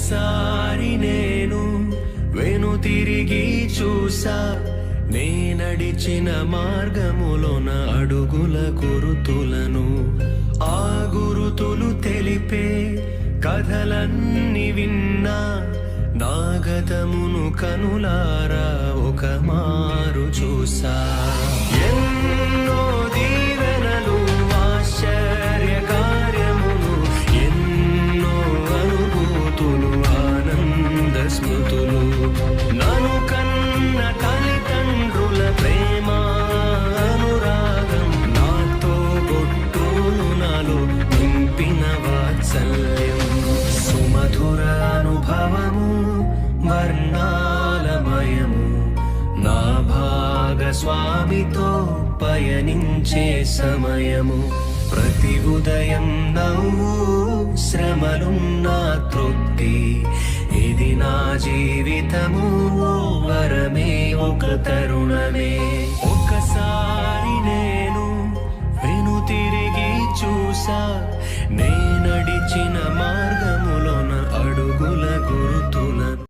ఒక్కసారి నేను వెను తిరిగి చూసా. నేనడిచిన మార్గములోన అడుగుల గురుతులను ఆ గురుతులు తెలిపే కథలన్నీ విన్నా. నాగతమును కనులారా ఒక మారు చూసా. ఆనంద నను కన్న తల్లిదండ్రుల ప్రేమ అనురాగం నాతో బొట్టులు నాలో నింపిన వాత్సల్యం. సుమధుర అనుభవము వర్ణాలమయము నా భాగస్వామితో పయనించే సమయము. ప్రతి ఉదయం నవ్వు శ్రమలున్నా తృప్తి జీవితము వరమే ఒక తరుణమే. ఒకసారి నేను విను తిరిగి చూసా నేను